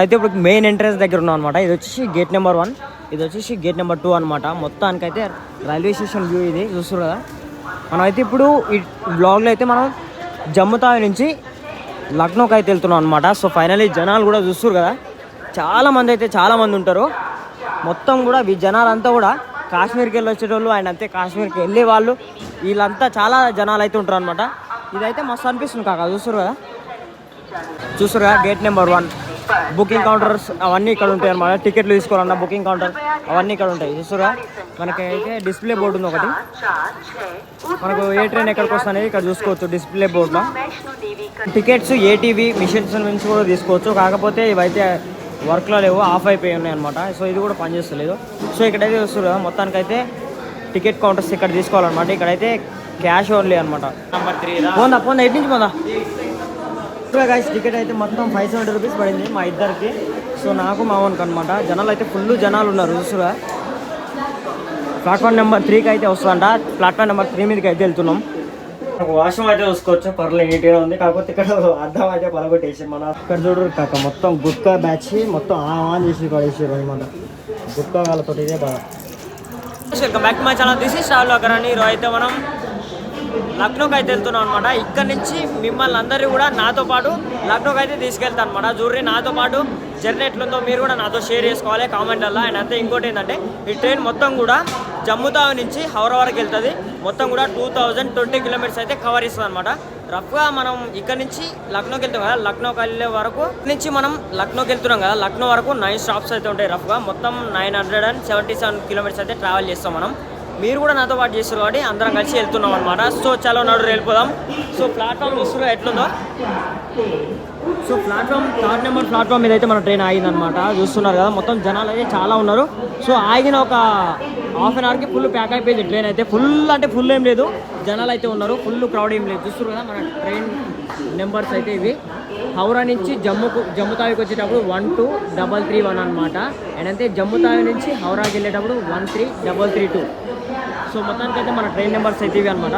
అయితే ఇప్పుడు main entrance దగ్గర ఉన్నాం అనమాట ఇది వచ్చేసి గేట్ నెంబర్ వన్ ఇది వచ్చేసి గేట్ నెంబర్ టూ అనమాట మొత్తానికైతే రైల్వే స్టేషన్ వ్యూ ఇది. చూస్తారు కదా? మనం అయితే ఇప్పుడు ఈ బ్లాగ్లో అయితే మనం జమ్మూ నుంచి లక్నోకి అయితే వెళ్తున్నాం అనమాట సో ఫైనలీ జనాలు కూడా చూస్తారు కదా? చాలా మంది అయితే చాలామంది ఉంటారు. మొత్తం కూడా ఈ జనాలంతా కూడా కాశ్మీర్కి వెళ్ళి వచ్చేటోళ్ళు అండ్ అంతే కాశ్మీర్కి వెళ్ళే వాళ్ళు. వీళ్ళంతా చాలా జనాలు అయితే ఉంటారు అనమాట ఇదైతే మస్తు అనిపిస్తుంది కాక. చూస్తారు కదా? చూసారు కదా? Gate number one booking counters అవన్నీ ఇక్కడ ఉంటాయి అన్నమాట. టికెట్లు తీసుకోవాలన్నా బుకింగ్ కౌంటర్ అవన్నీ ఇక్కడ ఉంటాయి. చూసారా మనకి అయితే డిస్ప్లే బోర్డు ఉంది ఒకటి మనకు ఏ ట్రైన్ ఎక్కడికి వస్తుంది అనేది ఇక్కడ చూసుకోవచ్చు డిస్ప్లే బోర్డులో టికెట్స్ ఏటీవీ మిషన్స్ నుంచి కూడా తీసుకోవచ్చు. కాకపోతే ఇవైతే వర్క్లో లేవు ఆఫ్ అయిపోయి ఉన్నాయి అనమాట సో ఇది కూడా పనిచేస్తలేదు సో ఇక్కడైతే చూస్తారు కదా మొత్తానికైతే టికెట్ కౌంటర్స్ ఇక్కడ తీసుకోవాలన్నమాట. ఇక్కడైతే క్యాష్ ఓన్లీ అనమాట నంబర్ త్రీ పోందా పోందా ఎటు నుంచి పోందా? ఇప్పుడు గాయస్ టికెట్ అయితే మొత్తం ఫైవ్ సెవెంటీ రూపీస్ పడింది మా ఇద్దరికి. సో నాకు మా ఓన్కి అనమాట జనాలు అయితే ఫుల్ జనాలు ఉన్నారు చూసురా ప్లాట్ఫామ్ నెంబర్ త్రీకి అయితే వస్తుందంట. ప్లాట్ఫామ్ నెంబర్ త్రీ మీదకి అయితే వెళ్తున్నాం. వాష్రూమ్ అయితే చూసుకోవచ్చు? పర్లేదు నీట్గా ఉంది. కాకపోతే ఇక్కడ అద్దం అయితే పలగొట్టేసి మన ఇక్కడ చూడరు కాక మొత్తం గుట్కా బ్యాచ్ మొత్తం ఆన్ చేసి పడేసారు అనమాట గుట్కా వాళ్ళతో ఇదే బాగా. Welcome back to my channel this is shawl అని. ఈరోజు అయితే మనం లక్నోకి అయితే వెళ్తున్నాం అనమాట ఇక్కడ నుంచి మిమ్మల్ని అందరూ కూడా నాతో పాటు లక్నోకి అయితే తీసుకెళ్తాను అనమాట జూర్రి నాతో పాటు జర్నీ ఎట్లుందో మీరు కూడా నాతో షేర్ చేసుకోవాలి కామెంట్లలో అండ్ అంతే ఇంకోటి ఏంటంటే ఈ ట్రైన్ మొత్తం కూడా జమ్ముతావు నుంచి హౌరా వరకు వెళ్తుంది. మొత్తం కూడా టూ థౌజండ్ ట్వంటీ కిలోమీటర్స్ అయితే కవర్ ఇస్తుంది అనమాట రఫ్గా మనం ఇక్కడ నుంచి లక్నోకి వెళ్తాం కదా లక్నోకి వెళ్ళే వరకు నుంచి మనం లక్నోకి వెళ్తున్నాం కదా లక్నో వరకు నైన్ స్టాప్స్ అయితే ఉంటాయి రఫ్గా. మొత్తం nine hundred and seventy seven kilometres అయితే ట్రావెల్ చేస్తాం మనం. మీరు కూడా నాతో పాటు చేస్తారు కాబట్టి అందరం కలిసి వెళ్తున్నాం అనమాట సో చలో నడు వెళ్ళిపోదాం. సో ప్లాట్ఫామ్ చూస్తున్నా ఎట్లుందో? So platform third number platform మీద అయితే మన ట్రైన్ ఆగిందనమాట చూస్తున్నారు కదా మొత్తం జనాలు అయితే చాలా ఉన్నారు. సో ఆగిన ఒక హాఫ్ అన్ అవర్కి ఫుల్ ప్యాక్ అయిపోయింది ట్రైన్ అయితే. ఫుల్ అంటే ఫుల్ ఏం లేదు. జనాలు అయితే ఉన్నారు. ఫుల్ క్రౌడ్ ఏం లేదు. చూస్తున్నారు కదా మన ట్రైన్ నెంబర్స్ అయితే ఇవి. హౌరా నుంచి జమ్ముకు జమ్ము తావికి వచ్చేటప్పుడు one two double three one అనమాట అండ్ అంతే జమ్ము తావి నుంచి హౌరాకి వెళ్ళేటప్పుడు one three double three two so మొత్తానికి అయితే మన ట్రైన్ నెంబర్స్ అయితే ఇవి అనమాట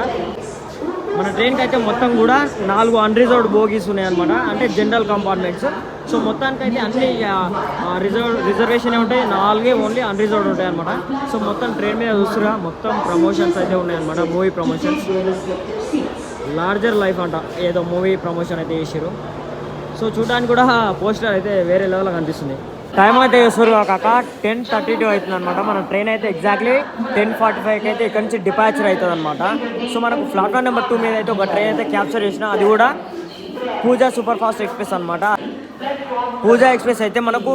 మన ట్రైన్కి అయితే మొత్తం కూడా నాలుగు అన్రిజర్వ్డ్ బోగీస్ ఉన్నాయి అనమాట అంటే జనరల్ కంపార్ట్మెంట్స్ సో మొత్తానికి అయితే అన్ని రిజర్వ్ రిజర్వేషన్ ఉంటాయి. నాలుగే ఓన్లీ అన్రిజర్వ్డ్ ఉంటాయి అనమాట సో మొత్తం ట్రైన్ మీద చూస్తురా మొత్తం ప్రమోషన్స్ అయితే ఉన్నాయి అనమాట మూవీ ప్రమోషన్స్ లార్జర్ లైఫ్ అంట. ఏదో మూవీ ప్రమోషన్ అయితే చేసారు సో చూడడానికి కూడా పోస్టర్ అయితే వేరే లెవెల్లో కనిపిస్తుంది. టైం అయితే చూస్తారు కాక టెన్ థర్టీ టూ అవుతుంది అనమాట మన ట్రైన్ అయితే ఎగ్జాక్ట్లీ టెన్ ఫార్టీ ఫైవ్కి అయితే ఇక్కడ నుంచి డిపాచర్ అవుతుంది అనమాట సో మనకు ప్లాట్ఫామ్ నెంబర్ టూ మీద అయితే ఒక ట్రైన్ అయితే క్యాప్చర్ చేసిన అది కూడా పూజా సూపర్ ఫాస్ట్ ఎక్స్ప్రెస్ అనమాట పూజా ఎక్స్ప్రెస్ అయితే మనకు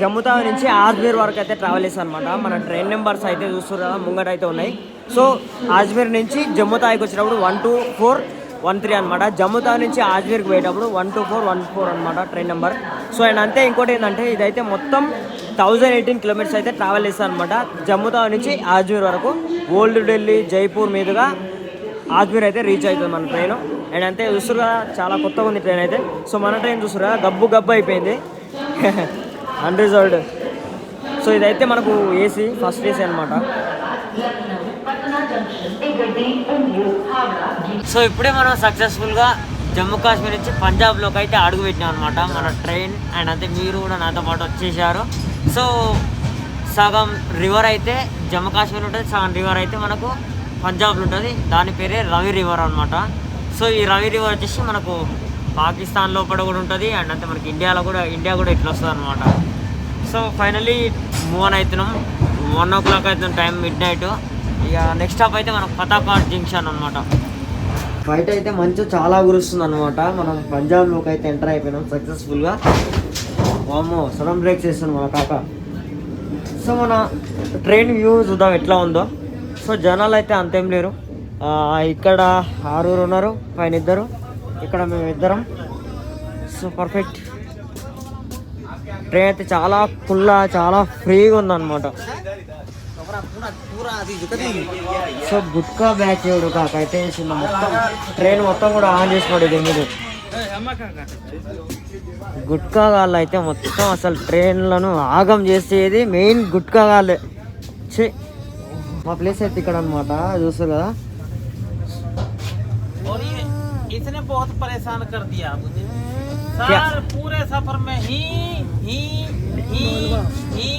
జమ్ముతా నుంచి ఆజ్మీర్ వరకు అయితే ట్రావెల్ చేస్తాను అనమాట మన ట్రైన్ నెంబర్స్ అయితే చూస్తారు కదా ముంగట అయితే ఉన్నాయి. సో ఆజ్మీర్ నుంచి జమ్ముతాయికి వచ్చినప్పుడు one two four one three అనమాట జమ్ముతా నుంచి ఆజ్మీర్కి పోయేటప్పుడు one two four one four అనమాట ట్రైన్ నెంబర్. సో అండ్ అంతే ఇంకోటి ఏంటంటే ఇదైతే మొత్తం థౌజండ్ ఎయిటీన్ కిలోమీటర్స్ అయితే ట్రావెల్ చేస్తాను అనమాట జమ్మూ నుంచి ఆజ్మీర్ వరకు ఓల్డ్ ఢిల్లీ జైపూర్ మీదుగా ఆజ్మీర్ అయితే రీచ్ అవుతుంది మన ట్రైన్. అండ్ అంతే చూస్తారు కదా చాలా కొత్తగా ఉంది ట్రైన్ అయితే. సో మన ట్రైన్ చూస్తారు కదా గబ్బు గబ్బు అయిపోయింది. అన్రిజర్వ్డ్ సో ఇదైతే మనకు ఏసీ ఫస్ట్ ఏసీ అనమాట సో ఇప్పుడే మనం సక్సెస్ఫుల్గా జమ్మూ కాశ్మీర్ నుంచి పంజాబ్లోకి అయితే అడుగు పెట్టినాం అనమాట మన ట్రైన్ అండ్ అంతే మీరు కూడా నాతో పాటు వచ్చేసారు. సో సగం రివర్ అయితే జమ్మూ కాశ్మీర్ ఉంటుంది సగం రివర్ అయితే మనకు పంజాబ్లో ఉంటుంది. దాని పేరే రవి రివర్ అనమాట సో ఈ రవి రివర్ వచ్చేసి మనకు పాకిస్తాన్ లోపల కూడా ఉంటుంది అండ్ అంతే మనకి ఇండియాలో కూడా ఇండియా కూడా ఇట్లా వస్తుంది అనమాట సో ఫైనలీ మూవ్ ఆన్ అవుతున్నాం. వన్ ఓ క్లాక్ అవుతుంది టైం మిడ్ నైట్ ఇక నెక్స్ట్ స్టాప్ అయితే మనకు పతాకాట్ జంక్షన్ అనమాట బయట అయితే మంచి చాలా కురుస్తుంది అనమాట మనం పంజాబ్లోకి అయితే ఎంటర్ అయిపోయినాం సక్సెస్ఫుల్గా వామో సడన్ బ్రేక్స్ వేస్తుంది మన కాక. సో మన ట్రైన్ వ్యూ చూద్దాం ఎట్లా ఉందో. సో జనాలు అయితే అంతేం లేరు. ఇక్కడ ఆరుగురు ఉన్నారు పైన ఇద్దరు. ఇక్కడ మేము ఇద్దరం. సో పర్ఫెక్ట్ ట్రైన్ అయితే చాలా ఫుల్లా చాలా ఫ్రీగా ఉందన్నమాట. సో గుట్కా బ్యాచ్ ఎవడు కాక అయితే వేసింది మొత్తం ట్రైన్ మొత్తం కూడా ఆన్ చేసి పడేది మీరు గుట్కా గాళ్ళు అయితే మొత్తం అసలు ట్రైన్లను ఆగం చేసేది మెయిన్ గుట్కా గాళ్ళే ఛీ మా ప్లేస్ అయితే ఇక్కడ అనమాట చూస్తారు కదా और ये इसने बहुत परेशान कर दिया मुझे क्या? सर पूरे सफर में ही ही ही ही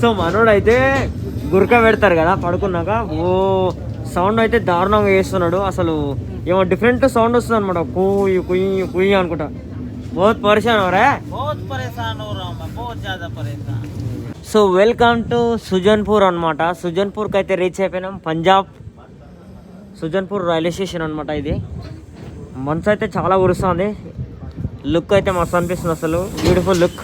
సో మనోడు అయితే గురక పెడతారు కదా పడుకున్నాక ఓ సౌండ్ అయితే దారుణంగా చేస్తున్నాడు అసలు ఏమో డిఫరెంట్ సౌండ్ వస్తుంది అనమాట కుయ్యి కుయ్యి కుయ్యి అనుకుంటా బహుత్ పరిశాన్ అవరా बहुत परेशान हो रहा हूँ मैं बहुत ज्यादा परेशान సో వెల్కమ్ టు సుజన్పూర్ అనమాట సుజన్పూర్కి అయితే రీచ్ అయిపోయినాం పంజాబ్ సుజన్పూర్ రైల్వే స్టేషన్ అనమాట ఇది మనసు అయితే చాలా కురుస్తుంది లుక్ అయితే మస్తు అనిపిస్తుంది అసలు beautiful look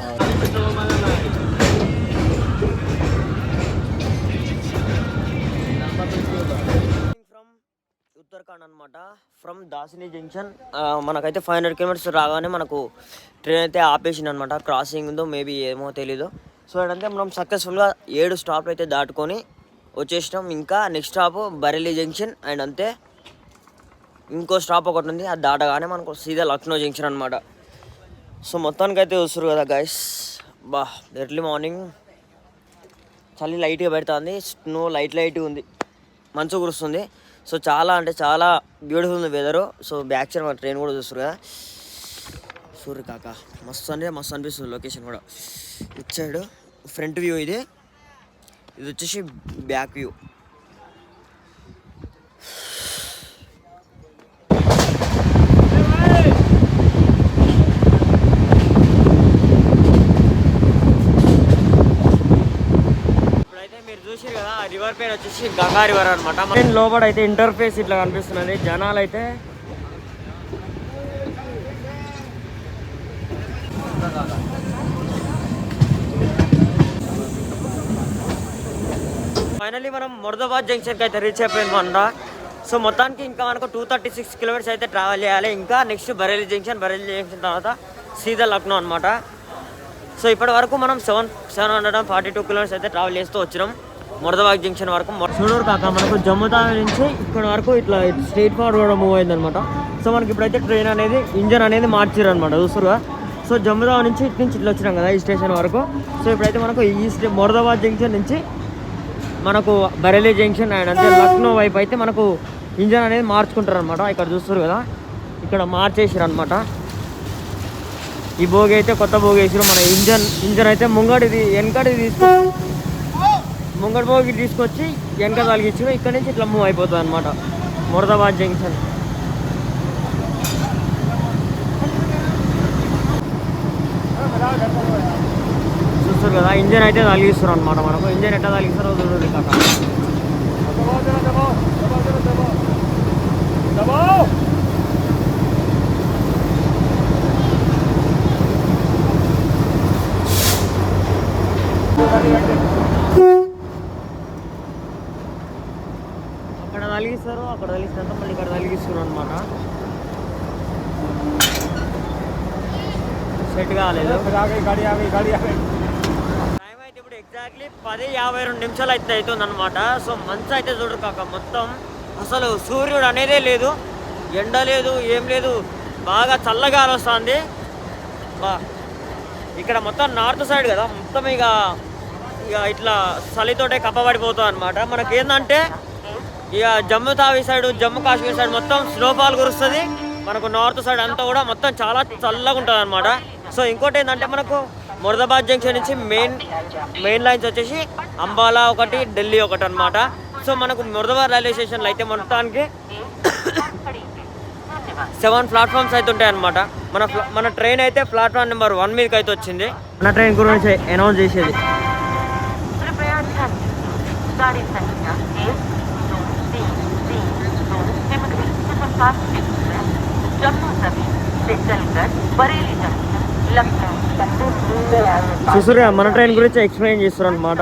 Thank you. Uttarakhand అనమాట ఫ్రమ్ దాసిని జంక్షన్ మనకైతే ఫైవ్ హండ్రెడ్ కిలోమీటర్స్ రాగానే మనకు ట్రైన్ అయితే ఆపేసింది అనమాట క్రాసింగ్ ఉందో మేబీ ఏమో తెలీదు. సో ఏంటంటే మనం సక్సెస్ఫుల్గా ఏడు స్టాప్లు అయితే దాటుకొని వచ్చేసినాం. ఇంకా next stop Bareilly junction and అంతే. ఇంకో స్టాప్ ఒకటి ఉంది అది దాటగానే మనకు సీదా లక్నో జంక్షన్ అనమాట. సో మొత్తానికి అయితే చూస్తారు కదా గైస్ బా ఎర్లీ మార్నింగ్ చలి లైట్గా పెడుతుంది. స్నో లైట్ లైట్గా ఉంది. మంచు కురుస్తుంది. సో చాలా అంటే చాలా బ్యూటిఫుల్ ఉంది వెదరు సో బ్యాక్ సైడ్ మన ట్రైన్ కూడా చూస్తారు కదా. సూర్య కాక మస్తు అంటే మస్తు అనిపిస్తుంది లొకేషన్ కూడా. ఇచ్చాడు సైడ్ ఫ్రంట్ వ్యూ ఇది. ఇది వచ్చేసి బ్యాక్ వ్యూ ఇప్పుడైతే మీరు చూసారు రివర్ పేరు వచ్చేసి గంగా రివర్ అనమాట లోపల అయితే ఇంటర్ఫేస్ ఇట్లా కనిపిస్తున్నది. జనాలు అయితే ఫైనల్లీ మనం మురదాబాద్ జంక్షన్కి అయితే రీచ్ అయిపోయిందన్నమాట సో మొత్తానికి ఇంకా మనకు టూ థర్టీ సిక్స్ కిలోమీటర్స్ అయితే ట్రావెల్ చేయాలి. ఇంకా next Bareilly junction Bareilly junction తర్వాత సీదా లక్నో అనమాట సో ఇప్పటి వరకు మనం seven seven hundred and forty two kilometres అయితే ట్రావెల్ చేస్తూ వచ్చినాం. మురదాబాద్ జంక్షన్ వరకు చూడూరు కాక మనకు జమ్మూతావి నుంచి ఇక్కడ వరకు ఇట్లా స్ట్రైట్ ఫార్వర్డ్ మూవ్ అయింది అనమాట సో మనకి ఇప్పుడైతే ట్రైన్ అనేది ఇంజన్ అనేది మార్చారు అనమాట చూసారుగా సో జమ్మూ నుంచి ఇటు నుంచి ఇట్లా వచ్చినాం కదా ఈ స్టేషన్ వరకు. సో ఇప్పుడైతే మనకు ఈ స్టే మురదాబాద్ జంక్షన్ నుంచి మనకు బరేలీ జంక్షన్ అండ్ అంటే లక్నో వైపు అయితే మనకు ఇంజన్ అనేది మార్చుకుంటారు అనమాట ఇక్కడ చూస్తారు కదా ఇక్కడ మార్చేసారు అనమాట ఈ భోగి అయితే కొత్త భోగి వేసారు మన ఇంజన్ ఇంజన్ అయితే ముంగడిది వెనకడిది తీసుకు ముంగడి భోగి తీసుకొచ్చి వెనక తలిగించారు ఇక్కడ నుంచి ఇట్లా మూవ్ అయిపోతుంది అనమాట మురదాబాద్ జంక్షన్. చూస్తారు కదా ఇంజన్ అయితే తలిగిస్తారు అనమాట మనకు. ఇంజన్ ఎట్లా తలిగిస్తారో చూడండి కాక అక్కడ తలిగిస్తారు అక్కడ తలిగిస్తారు మళ్ళీ ఇక్కడ తలిగిస్తారు అనమాట సెట్ కాలేదు టైం అయితే ఇప్పుడు ఎగ్జాక్ట్లీ పది యాభై రెండు నిమిషాలు అయితే అవుతుంది అనమాట సో మంచు అయితే చూడరు కాక మొత్తం అసలు సూర్యుడు అనేదే లేదు. ఎండ లేదు ఏం లేదు. బాగా చల్లగా వస్తుంది బా ఇక్కడ మొత్తం నార్త్ సైడ్ కదా మొత్తం ఇక ఇక ఇట్లా చలితోటే కప్పబడిపోతుంది అనమాట మనకి ఏంటంటే ఇక జమ్మూ తావి సైడ్ జమ్మూ కాశ్మీర్ సైడ్ మొత్తం స్నోఫాల్ కురుస్తుంది. మనకు నార్త్ సైడ్ అంతా కూడా మొత్తం చాలా చల్లగా ఉంటుంది అనమాట సో ఇంకోటి ఏంటంటే మనకు మురదాబాద్ జంక్షన్ నుంచి మెయిన్ మెయిన్ లైన్స్ వచ్చేసి అంబాలా ఒకటి ఢిల్లీ ఒకటి అనమాట సో మనకు మురదాబాద్ రైల్వే స్టేషన్లో అయితే మొత్తానికి సెవెన్ ప్లాట్ఫామ్స్ అయితే ఉంటాయి అనమాట మన మన ట్రైన్ అయితే ప్లాట్ఫామ్ నెంబర్ వన్ మీదకి అయితే వచ్చింది. మన ట్రైన్ గురించి అనౌన్స్ చేసేది. सुपरफास्ट एक्सप्रेस जम्मू तवी से चलकर बरेली जंक्शन लखनऊ చూసారు కదా, మన ట్రైన్ గురించి ఎక్స్ప్లెయిన్ చేస్తారు అనమాట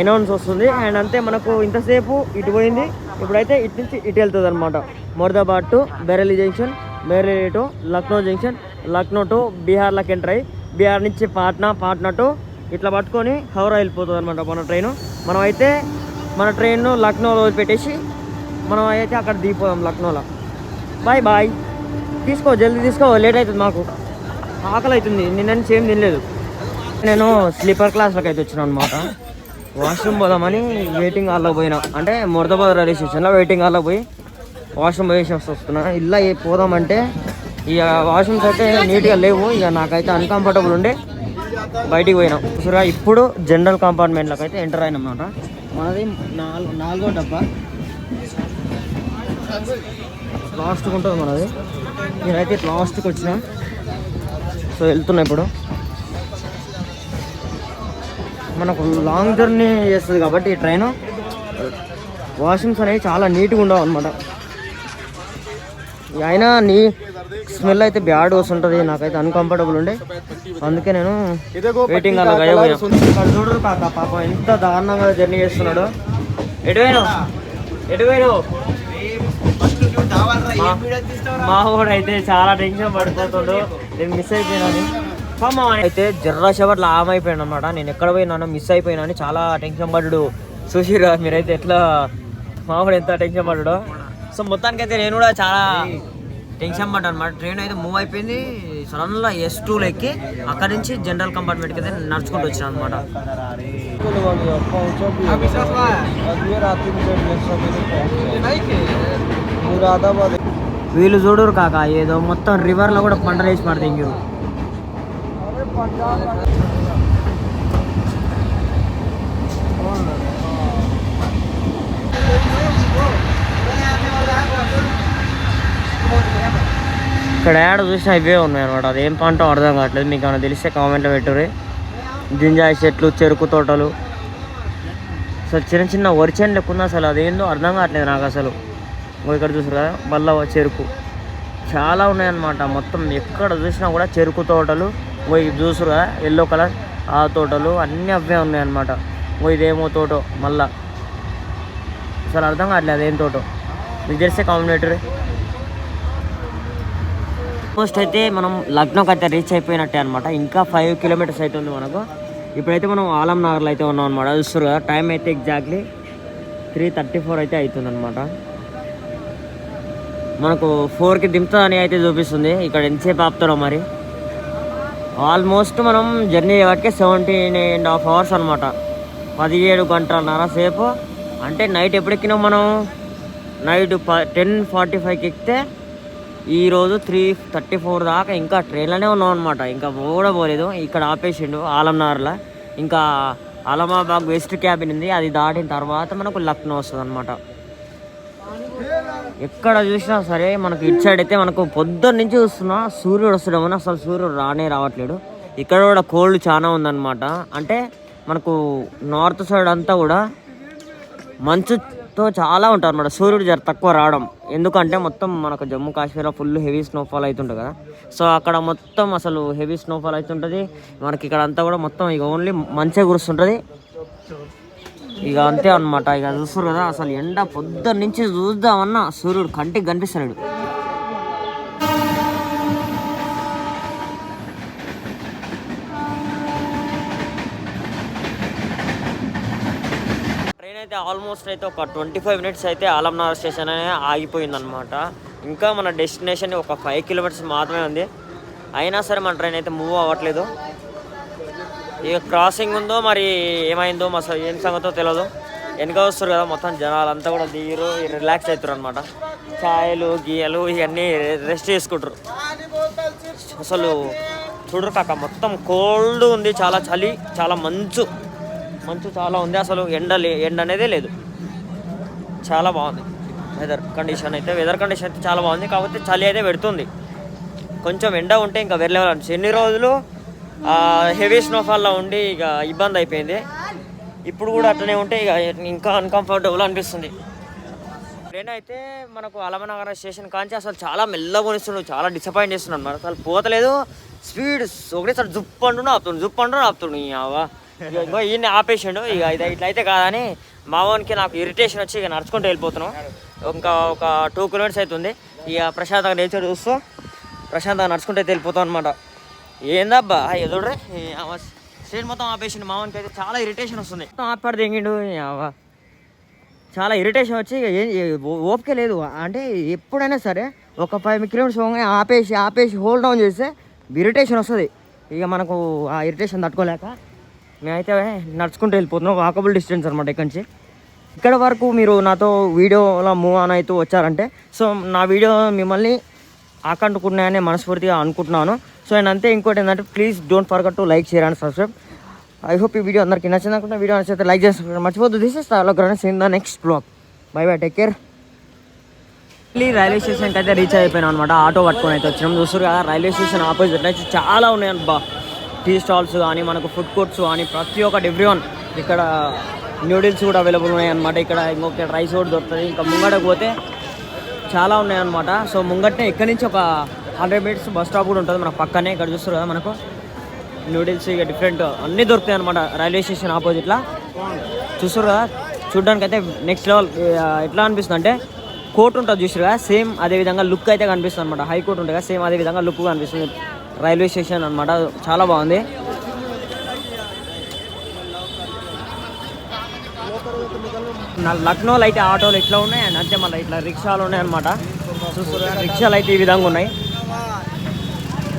అనౌన్స్ వస్తుంది అండ్ అంతే మనకు ఇంతసేపు ఇటు పోయింది ఇప్పుడైతే ఇటు నుంచి ఇటు వెళ్తుంది అనమాట Moradabad to Bareilly junction Bareilly to Lucknow junction Lucknow to బీహార్లోకి enter అయ్యి బీహార్ నుంచి పాట్నా పాట్నా టు ఇట్లా పట్టుకొని హౌరా వెళ్ళిపోతుంది అనమాట మన ట్రైన్ మనం అయితే మన ట్రైన్ లక్నోలో పెట్టేసి మనం అయితే అక్కడ దిగిపోదాం లక్నోలో బాయ్ బాయ్ తీసుకో జల్దీ తీసుకో లేట్ అవుతుంది మాకు. ఆకలి అవుతుంది నిన్న సేమ్ ఏం తినలేదు. నేను స్లీపర్ క్లాస్లోకి అయితే వచ్చినాను అనమాట వాష్రూమ్ పోదామని వెయిటింగ్ హాల్లో పోయినా. అంటే మురదాబాద్ రైల్వే స్టేషన్లో వెయిటింగ్ హాల్లో పోయి వాష్రూమ్ పోయేసి వస్తున్నా. ఇలా పోదామంటే ఇక వాష్రూమ్స్ అయితే నీట్గా లేవు. ఇక నాకైతే అన్కంఫర్టబుల్ ఉండే. బయటికి పోయినాం. చూరా ఇప్పుడు జనరల్ కంపార్ట్మెంట్లోకి అయితే ఎంటర్ అయినాం అన్నమాట. మనది నాలుగు నాలుగో డబ్బా. లాస్ట్కి ఉంటుంది మనది. నేనైతే లాస్ట్కి వచ్చిన. సో వెళ్తున్నా ఇప్పుడు. మనకు లాంగ్ జర్నీ చేస్తుంది కాబట్టి ఈ ట్రైన్ వాష్రూమ్స్ అనేవి చాలా నీట్గా ఉండవు అనమాట అయినా నీ స్మెల్ అయితే బ్యాడ్ వస్తుంటుంది. నాకైతే అన్కంఫర్టబుల్ ఉండే. అందుకే నేను వెయిటింగ్ అలా చూడరు కాక పాపం ఎంత దారుణంగా జర్నీ చేస్తున్నాడు. ఎటువైనా ఎటువైనా మా వాడు అయితే చాలా టెన్షన్ పడిపోతాడు. నేను మిస్ అయిపోయినాను. పాపం అయితే జర్రా షవర్లో ఆమ్ అయిపోయాను అనమాట నేను ఎక్కడ పోయినానో మిస్ అయిపోయినాను. చాలా టెన్షన్ పడ్డాడు. చూసిరా మీరైతే ఎట్లా? మావాడు ఎంత టెన్షన్ పడ్డాడో. సో మొత్తానికైతే నేను కూడా చాలా టెన్షన్ పడ్డా అనమాట ట్రైన్ అయితే మూవ్ అయిపోయింది. సడన్గా ఎస్ టూ ఎక్కి అక్కడి నుంచి జనరల్ కంపార్ట్మెంట్కి అయితే నడుచుకుంటూ వచ్చాను అనమాట వీళ్ళు చూడరు కాక ఏదో మొత్తం రివర్లో కూడా పంటలు వేసి పడతాయి ఇంకూ ఇక్కడ ఏడ చూసినా ఇవే ఉన్నాయి అనమాట అదేం పంట అర్థం కావట్లేదు. మీకు ఏమైనా తెలిస్తే కామెంట్లో పెట్టుర్రి. జింజాయి చెట్లు చెరుకు తోటలు. అసలు చిన్న చిన్న వరిచెన్ లెక్కుంది అసలు అదేందో అర్థం కావట్లేదు నాకు అసలు. ఇక్కడ చూసారా కదా చెరుకు. చాలా ఉన్నాయన్నమాట మొత్తం. ఎక్కడ చూసినా కూడా చెరుకు తోటలు ఓ ఇవి ఎల్లో కలర్ ఆ తోటలు అన్నీ అవే ఉన్నాయన్నమాట. ఓ ఇదేమో తోటో మళ్ళా అసలు అర్థం కావట్లేదు అదేం తోటో. మీకు తెలిస్తే కాంబినేటర్ ఆల్మోస్ట్ అయితే మనం లక్నోకి అయితే రీచ్ అయిపోయినట్టే అనమాట ఇంకా ఫైవ్ కిలోమీటర్స్ అయితే ఉంది మనకు. ఇప్పుడైతే మనం ఆలం నగర్లో అయితే ఉన్నాం అనమాట చూస్తారు కదా టైం అయితే ఎగ్జాక్ట్లీ త్రీ థర్టీ ఫోర్ అయితే అవుతుంది అనమాట మనకు ఫోర్కి దింపుతుందని అయితే చూపిస్తుంది. ఇక్కడ ఎంతసేపు ఆపుతారో మరి. ఆల్మోస్ట్ మనం జర్నీ చేయబట్టే సెవెంటీన్ అండ్ హాఫ్ అవర్స్ అనమాట పదిహేడు గంటలన్నర సేపు. అంటే నైట్ ఎప్పుడు ఎక్కినాం మనం? నైట్ ప టెన్ ఫార్టీ ఫైవ్కి ఎక్కితే ఈరోజు త్రీ థర్టీ ఫోర్ దాకా ఇంకా ట్రైన్లోనే ఉన్నాం అనమాట ఇంకా కూడా పోలేదు. ఇక్కడ ఆపేసిండు ఆలంనగర్లో. ఇంకా అలమాబాగ్ వెస్ట్ క్యాబిన్ ఉంది. అది దాటిన తర్వాత మనకు లక్నో వస్తుంది అనమాట ఎక్కడ చూసినా సరే మనకు ఇటు సైడ్ అయితే మనకు పొద్దున్న నుంచి చూస్తున్నా సూర్యుడు వస్తున్నామని అసలు సూర్యుడు రానే రావట్లేడు. ఇక్కడ కూడా కోల్డ్ చాలా ఉందన్నమాట. అంటే మనకు నార్త్ సైడ్ అంతా కూడా మంచుతో చాలా ఉంటారు అనమాట సూర్యుడు జర తక్కువ రావడం. ఎందుకంటే మొత్తం మనకు జమ్మూ కాశ్మీర్లో ఫుల్ హెవీ స్నోఫాల్ అవుతుంటుంది కదా. సో అక్కడ మొత్తం అసలు హెవీ స్నోఫాల్ అవుతుంటుంది మనకి ఇక్కడ అంతా కూడా మొత్తం ఇక ఓన్లీ మంచే కురుస్తుంటుంది. ఇక అంతే అనమాట ఇక చూస్తారు కదా అసలు ఎండ పొద్దున్న నుంచి చూద్దామన్నా సూర్యుడు కంటికి కనిపిస్తున్నాడు ట్రైన్ అయితే ఆల్మోస్ట్ అయితే ఒక ట్వంటీ ఫైవ్ మినిట్స్ అయితే ఆలంనగర్ స్టేషన్ అనే ఆగిపోయింది అనమాట ఇంకా మన డెస్టినేషన్ ఒక ఫైవ్ కిలోమీటర్స్ మాత్రమే ఉంది. అయినా సరే మన ట్రైన్ అయితే మూవ్ అవ్వట్లేదు. ఇక క్రాసింగ్ ఉందో మరి ఏమైందో మా ఏం సంగతో తెలియదు వెనక వస్తారు కదా మొత్తం జనాలు అంతా కూడా దిగిరు రిలాక్స్ అవుతారు అనమాట ఛాయలు గీయలు ఇవన్నీ రెస్ట్ చేసుకుంటారు. అసలు చూడరు కాక మొత్తం కోల్డ్ ఉంది చాలా చలి చాలా మంచు. మంచు చాలా ఉంది అసలు ఎండ లే ఎండ అనేదే లేదు. చాలా బాగుంది. వెదర్ కండిషన్ అయితే వెదర్ కండిషన్ అయితే చాలా బాగుంది కాకపోతే చలి అయితే పెడుతుంది. కొంచెం ఎండ ఉంటే ఇంకా వెళ్ళేవాళ్ళం ఎన్ని రోజులు హెవీ స్నోఫాల్లో ఉండి ఇక ఇబ్బంది అయిపోయింది. ఇప్పుడు కూడా అట్లనే ఉంటే ఇక ఇంకా అన్కంఫర్టబుల్ అనిపిస్తుంది. ట్రైన్ అయితే మనకు అలమనగర స్టేషన్ కాంచి అసలు చాలా మెల్లగా చాలా డిసప్పాయింట్ చేస్తున్నాడు మరి. అసలు పోతలేదు. స్పీడ్ ఒకటేసారి జుప్పు అంటున్నా ఆపుతుండు జుప్పు అంటున్నా ఆపుతుండు. ఇక ఇగో ఈయన్ని ఆపేసిండు. ఇక ఇది ఇట్లా అయితే కాదని మావానికి నాకు ఇరిటేషన్ వచ్చి ఇక నడుచుకుంటూ వెళ్ళిపోతున్నాం. ఇంకా ఒక టూ కిలోమీటర్స్ అవుతుంది. ఇక ప్రశాంతంగా నేచర్ చూస్తూ ప్రశాంతంగా నడుచుకుంటూ అయితే వెళ్ళిపోతాం అనమాట ఏందబ్బా? ఎదుడ్రే స్టేట్ మొత్తం ఆపేసిండు మావానికి అయితే చాలా ఇరిటేషన్ వస్తుంది. మొత్తం ఆపాడు తెంగిండు చాలా ఇరిటేషన్ వచ్చి ఇక ఓపిక లేదు. అంటే ఎప్పుడైనా సరే ఒక ఫైవ్ కిలోమీటర్స్ పోగానే ఆపేసి ఆపేసి హోల్డ్ డౌన్ చేస్తే ఇరిటేషన్ వస్తుంది. ఇక మనకు ఆ ఇరిటేషన్ తట్టుకోలేక మేమైతే నడుచుకుంటూ వెళ్ళిపోతున్నాం. వాకబుల్ డిస్టెన్స్ అనమాట ఇక్కడి నుంచి. ఇక్కడ వరకు మీరు నాతో వీడియోలో మూవ్ ఆన్ అవుతూ వచ్చారంటే సో నా వీడియో మిమ్మల్ని ఆకట్టుకున్నాయని మనస్ఫూర్తిగా అనుకుంటున్నాను. సో అండ్ అంతే ఇంకోటి ఏంటంటే please don't forget to like share and subscribe I hope ఈ వీడియో అందరికీ నచ్చింది అనుకుంటే వీడియో నచ్చితే లైక్ చేసి మర్చిపోద్దు దిస్ ఇస్ అలా గ్రహణ in the next blog bye bye take care మళ్ళీ రైల్వే స్టేషన్కి అయితే రీచ్ అయిపోయినాం అనమాట ఆటో పట్టుకొని అయితే వచ్చినాం. చూస్తారు కదా రైల్వే స్టేషన్ ఆపోజిట్ అయితే చాలా ఉన్నాయి బా టీ స్టాల్స్ కానీ మనకు ఫుడ్ కోర్ట్స్ కానీ ప్రతి ఒక్కటి ఎవ్రీ వన్ ఇక్కడ నూడిల్స్ కూడా అవైలబుల్ ఉన్నాయి అనమాట ఇక్కడ ఇంకొక రైస్ కూడా దొరుకుతుంది. ఇంకా ముంగడకు పోతే చాలా ఉన్నాయి అనమాట సో ముంగట్నే ఇక్కడి నుంచి ఒక హండ్రెడ్ మీటర్స్ బస్ స్టాప్ కూడా ఉంటుంది మన పక్కనే ఇక్కడ చూస్తారు కదా మనకు. నూడిల్స్ ఇక డిఫరెంట్ అన్నీ దొరుకుతాయి అనమాట రైల్వే స్టేషన్ ఆపోజిట్లో. చూస్తారు కదా? చూడడానికి అయితే నెక్స్ట్ లెవెల్ ఎట్లా అనిపిస్తుంది అంటే కోర్ట్ ఉంటుంది చూసారు సేమ్ అదే విధంగా లుక్ అయితే కనిపిస్తుంది అనమాట హైకోర్టు ఉంటుంది కదా? సేమ్ అదే విధంగా లుక్ కనిపిస్తుంది. రైల్వే స్టేషన్ అనమాట చాలా బాగుంది. లక్నోలో అయితే ఆటోలు ఇట్లా ఉన్నాయి? అండ్ అంతే మళ్ళీ ఇట్లా రిక్షాలు ఉన్నాయి అనమాట చూస్తారు రిక్షాలు అయితే ఈ విధంగా ఉన్నాయి.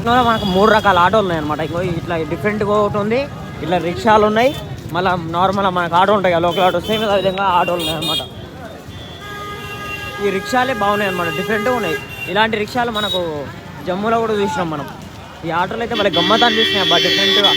లక్నోలో మనకు మూడు రకాల ఆటోలు ఉన్నాయి అనమాట ఇంకో ఇట్లా డిఫరెంట్గా ఒకటి ఉంది ఇట్లా రిక్షాలు ఉన్నాయి మళ్ళీ నార్మల్ మనకు ఆటో ఉంటాయి కదా లోకల్ ఆటో సేమ్ విధంగా ఆటోలు ఉన్నాయి అనమాట ఈ రిక్షాలే బాగున్నాయి అనమాట డిఫరెంట్గా ఉన్నాయి. ఇలాంటి రిక్షాలు మనకు జమ్మూలో కూడా చూసినాం మనం. ఈ ఆటోలు అయితే మళ్ళీ గమ్మత్ అనిపిస్తున్నాయి అబ్బా డిఫరెంట్గా